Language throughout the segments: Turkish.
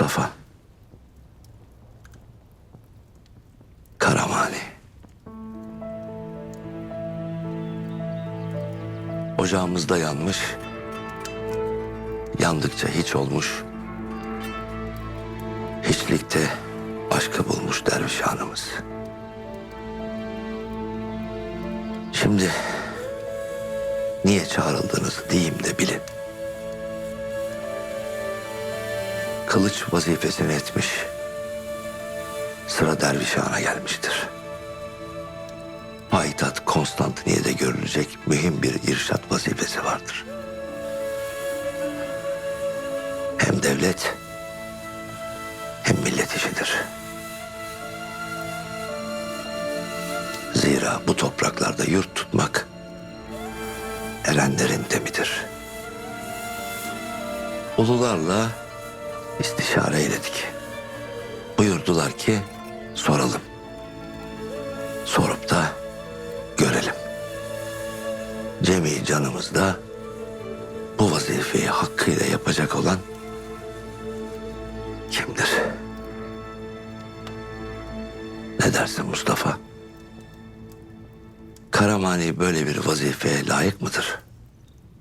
Mustafa. Karamani. Ocağımızda yanmış. Yandıkça hiç olmuş. Hiçlikte aşkı bulmuş derviş hanımız. Şimdi niye çağrıldığınızı diyeyim de bilin. Kılıç vazifesini etmiş. Sıra dervişhana gelmiştir. Payitaht Konstantiniye'de görülecek mühim bir irşat vazifesi vardır. Hem devlet hem millet işidir. Zira bu topraklarda yurt tutmak erenlerin demidir. Ulularla istişare eyledik. Buyurdular ki soralım. Sorup da görelim. Cemi canımızda bu vazifeyi hakkıyla yapacak olan kimdir? Ne dersin Mustafa? Karamani böyle bir vazifeye layık mıdır?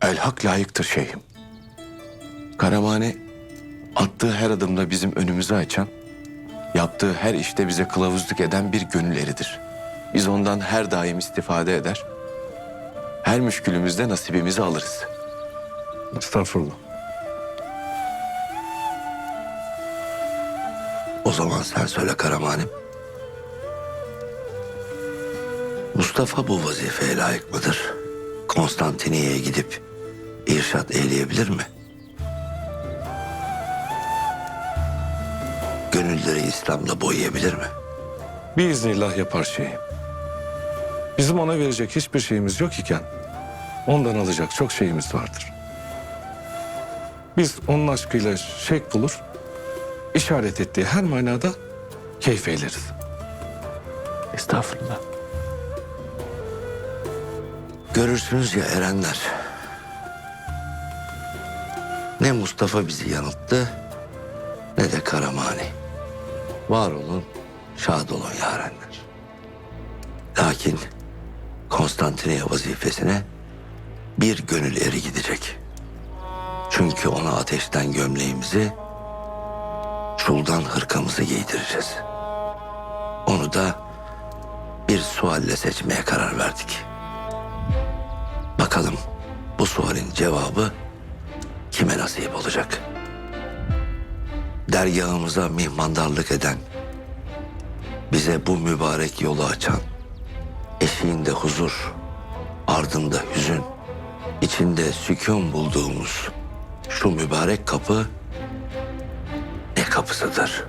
El hak layıktır şeyhim. Karamani attığı her adımda bizim önümüzü açan, yaptığı her işte bize kılavuzluk eden bir gönül eridir. Biz ondan her daim istifade eder. Her müşkülümüzde nasibimizi alırız. Estağfurullah. O zaman sen söyle Karamanim. Mustafa bu vazifeye layık mıdır? Konstantiniye'ye gidip irşat eyleyebilir mi? Gönülleri İslam'la boyayabilir mi? Biiznillah yapar şeyim. Bizim ona verecek hiçbir şeyimiz yok iken ondan alacak çok şeyimiz vardır. Biz onun aşkıyla şek bulur, işaret ettiği her manada keyif eyleriz. Estağfurullah. Görürsünüz ya erenler. Ne Mustafa bizi yanılttı ne de Karamani. Var olun, şad olun yarenler. Lakin Konstantiniye vazifesine bir gönül eri gidecek. Çünkü ona ateşten gömleğimizi, çuldan hırkamızı giydireceğiz. Onu da bir sualle seçmeye karar verdik. Bakalım bu sualin cevabı kime nasip olacak? Dergahımıza mihmandarlık eden, bize bu mübarek yolu açan, eşiğinde huzur, ardında hüzün, içinde sükun bulduğumuz şu mübarek kapı ne kapısıdır?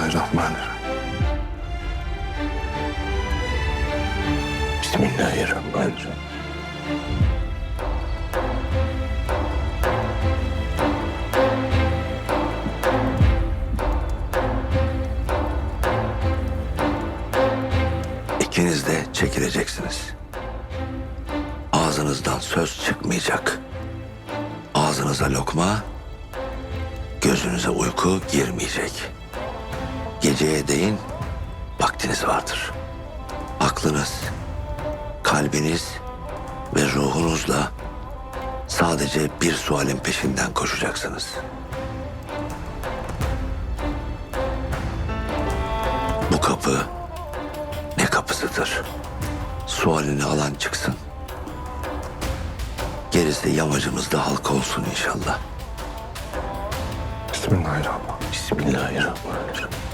Bismillahirrahmanirrahim. Bismillahirrahmanirrahim. İkiniz de çekileceksiniz. Ağzınızdan söz çıkmayacak. Ağzınıza lokma, gözünüze uyku girmeyecek. Geceye değin vaktiniz vardır. Aklınız, kalbiniz ve ruhunuzla sadece bir sualin peşinden koşacaksınız. Bu kapı ne kapısıdır? Sualini alan çıksın. Gerisi yamacımızda halka olsun inşallah. Bismillahirrahmanirrahim. Bismillahirrahmanirrahim.